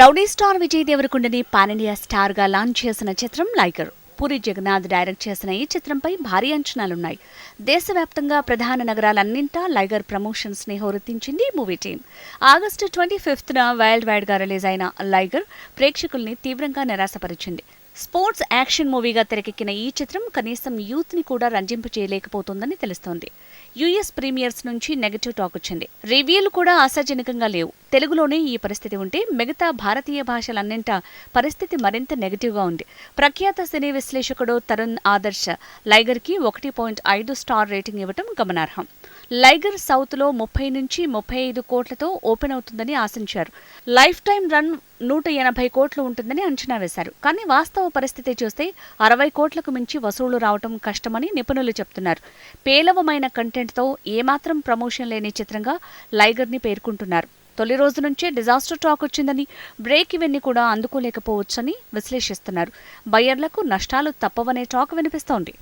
Rowdy star Vijay దేవరకొండని pan India స్టార్గా launch చేసిన చిత్రం లైగర్ పూరి జగన్నాథ్ డైరెక్ట్ చేసిన ఈ చిత్రంపై భారీ అంచనాలున్నాయి. దేశవ్యాప్తంగా ప్రధాన నగరాలన్నింటా లైగర్ ప్రమోషన్స్ని హోరెత్తించింది movie team. August twenty fifth న వరల్డ్ వైడ్గా రిలీజ్ అయిన లైగర్ ప్రేక్షకుల్ని తీవ్రంగా నిరాశపరిచింది. స్పోర్ట్స్ యాక్షన్ మూవీగా తెరకెక్కిన ఈ చిత్రం కనీసం యూత్ని కూడా రంజింపు చేయలేకపోతుందని తెలుస్తోంది. యుఎస్ ప్రీమియర్స్ నుంచి నెగటివ్ టాక్ వచ్చింది. రివ్యూలు కూడా ఆశాజనకంగా లేవు. తెలుగులోనే ఈ పరిస్థితి ఉంటే మిగతా భారతీయ భాషలన్నింటా పరిస్థితి మరింత నెగటివ్గా ఉంది. ప్రఖ్యాత సినీ విశ్లేషకుడు తరుణ్ ఆదర్శ్ లైగర్కి ఒకటి పాయింట్ ఐదు స్టార్ రేటింగ్ ఇవ్వటం గమనార్హం. లైగర్ సౌత్లో ముప్పై నుంచి ముప్పై ఐదు కోట్లతో ఓపెన్ అవుతుందని ఆశించారు. లైఫ్ టైం రన్ నూట ఎనభై కోట్లు ఉంటుందని అంచనా వేశారు. కానీ వాస్తవ పరిస్థితి చూస్తే అరవై కోట్లకు మించి వసూళ్ళు రావటం కష్టమని నిపుణులు చెప్తున్నారు. పేలవమైన కంటెంట్తో ఏమాత్రం ప్రమోషన్ లేని చిత్రంగా లైగర్ని పేర్కొంటున్నారు. తొలి రోజు నుంచే డిజాస్టర్ టాక్ వచ్చిందని బ్రేక్ ఇవన్నీ కూడా అందుకోలేకపోవచ్చని విశ్లేషిస్తున్నారు. బయ్యర్లకు నష్టాలు తప్పవనే టాక్ వినిపిస్తోంది.